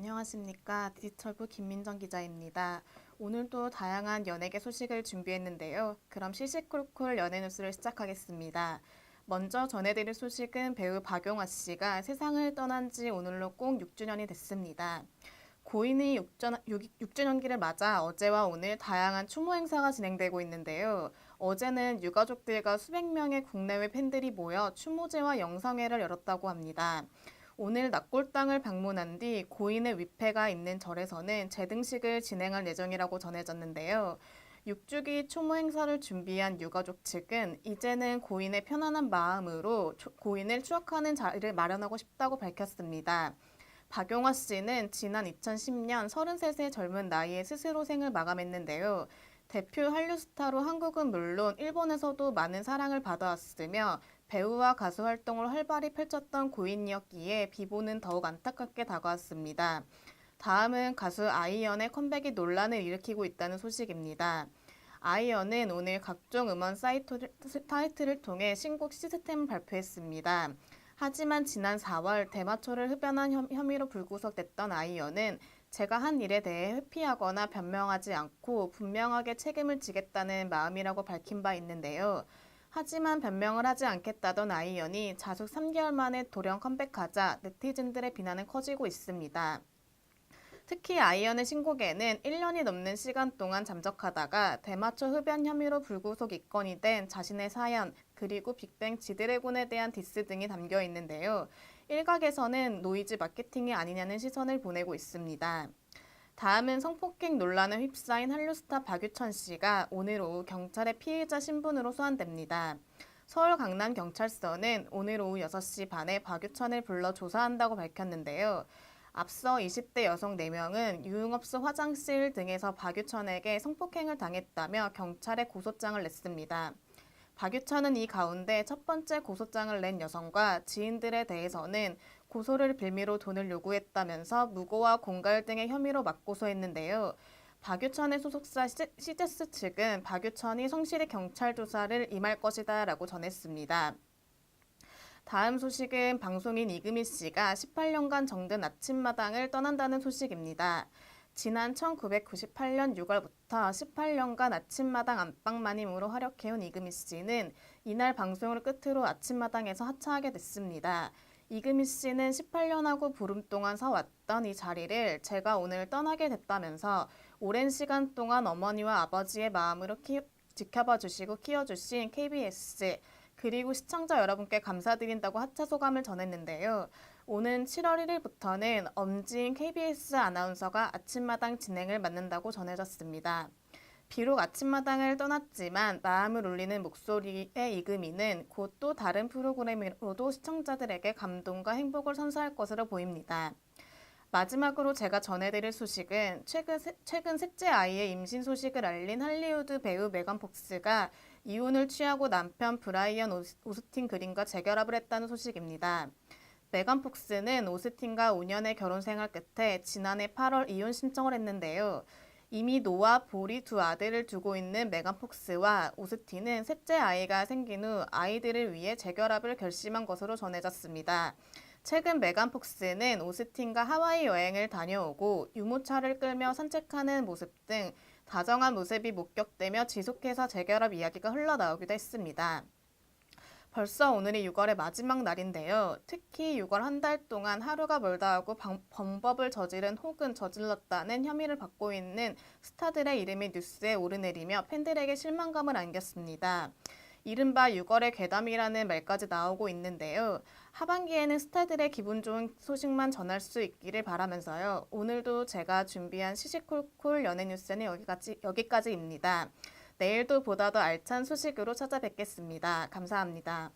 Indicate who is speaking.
Speaker 1: 안녕하십니까. 디지털부 김민정 기자입니다. 오늘도 다양한 연예계 소식을 준비했는데요. 그럼 시시콜콜 연예 뉴스를 시작하겠습니다. 먼저 전해드릴 소식은 배우 박용화 씨가 세상을 떠난 지 오늘로 꼭 6주년이 됐습니다. 고인의 6전, 6주년 기를 맞아 어제와 오늘 다양한 추모 행사가 진행되고 있는데요. 어제는 유가족들과 수백 명의 국내외 팬들이 모여 추모제와 영상회를 열었다고 합니다. 오늘 납골당을 방문한 뒤 고인의 위패가 있는 절에서는 재등식을 진행할 예정이라고 전해졌는데요. 6주기 추모 행사를 준비한 유가족 측은 이제는 고인의 편안한 마음으로 초- 고인을 추억하는 자리를 마련하고 싶다고 밝혔습니다. 박용화 씨는 지난 2010년 33세 젊은 나이에 스스로 생을 마감했는데요. 대표 한류 스타로 한국은 물론 일본에서도 많은 사랑을 받아왔으며 배우와 가수 활동을 활발히 펼쳤던 고인이었기에 비보는 더욱 안타깝게 다가왔습니다. 다음은 가수 아이언의 컴백이 논란을 일으키고 있다는 소식입니다. 아이언은 오늘 각종 음원 사이트, 사이트를 통해 신곡 시스템을 발표했습니다. 하지만 지난 4월 대마초를 흡연한 혐- 혐의로 불구속됐던 아이언은 제가 한 일에 대해 회피하거나 변명하지 않고 분명하게 책임을 지겠다는 마음이라고 밝힌 바 있는데요. 하지만 변명을 하지 않겠다던 아이언이 자숙 3개월 만에 돌연 컴백하자 네티즌들의 비난은 커지고 있습니다. 특히 아이언의 신곡에는 1년이 넘는 시간 동안 잠적하다가 대마초 흡연 혐의로 불구속 입건이 된 자신의 사연, 그리고 빅뱅 지드래곤에 대한 디스 등이 담겨 있는데요. 일각에서는 노이즈 마케팅이 아니냐는 시선을 보내고 있습니다. 다음은 성폭행 논란에 휩싸인 한류 스타 박유천 씨가 오늘 오후 경찰의 피해자 신분으로 소환됩니다. 서울 강남 경찰서는 오늘 오후 6시 반에 박유천을 불러 조사한다고 밝혔는데요. 앞서 20대 여성 4명은 유흥업소 화장실 등에서 박유천에게 성폭행을 당했다며 경찰에 고소장을 냈습니다. 박유천은 이 가운데 첫 번째 고소장을 낸 여성과 지인들에 대해서는 고소를 빌미로 돈을 요구했다면서 무고와 공갈 등의 혐의로 맞고소했는데요. 박유천의 소속사 시- 시제스 측은 박유천이 성실히 경찰 조사를 임할 것이다 라고 전했습니다. 다음 소식은 방송인 이금희 씨가 18년간 정든 아침마당을 떠난다는 소식입니다. 지난 1998년 6월부터 18년간 아침마당 안방마님으로 활약해온 이금희 씨는 이날 방송을 끝으로 아침마당에서 하차하게 됐습니다. 이금희 씨는 18년하고 보름 동안 서왔던 이 자리를 제가 오늘 떠나게 됐다면서 오랜 시간 동안 어머니와 아버지의 마음으로 키, 지켜봐 주시고 키워주신 KBS 그리고 시청자 여러분께 감사드린다고 하차 소감을 전했는데요. 오는 7월 1일부터는 엄지인 KBS 아나운서가 아침마당 진행을 맡는다고 전해졌습니다. 비록 아침마당을 떠났지만 마음을 울리는 목소리의 이금희는 곧 또 다른 프로그램으로도 시청자들에게 감동과 행복을 선사할 것으로 보입니다. 마지막으로 제가 전해드릴 소식은 최근, 세- 최근 셋째 아이의 임신 소식을 알린 할리우드 배우 메간 폭스가 이혼을 취하고 남편 브라이언 오스- 오스틴 그린과 재결합을 했다는 소식입니다. 메간 폭스는 오스틴과 5년의 결혼 생활 끝에 지난해 8월 이혼 신청을 했는데요. 이미 노와 볼이 두 아들을 두고 있는 메간 폭스와 오스틴은 셋째 아이가 생긴 후 아이들을 위해 재결합을 결심한 것으로 전해졌습니다. 최근 메간 폭스는 오스틴과 하와이 여행을 다녀오고 유모차를 끌며 산책하는 모습 등 다정한 모습이 목격되며 지속해서 재결합 이야기가 흘러나오기도 했습니다. 벌써 오늘이 6월의 마지막 날인데요. 특히 6월 한 달 동안 하루가 멀다 하고 방- 범법을 저지른 혹은 저질렀다는 혐의를 받고 있는 스타들의 이름이 뉴스에 오르내리며 팬들에게 실망감을 안겼습니다. 이른바 6월의 괴담이라는 말까지 나오고 있는데요. 하반기에는 스타들의 기분 좋은 소식만 전할 수 있기를 바라면서요. 오늘도 제가 준비한 시시콜콜 연예 뉴스는 여기까지, 여기까지입니다. 내일도 보다 더 알찬 소식으로 찾아뵙겠습니다. 감사합니다.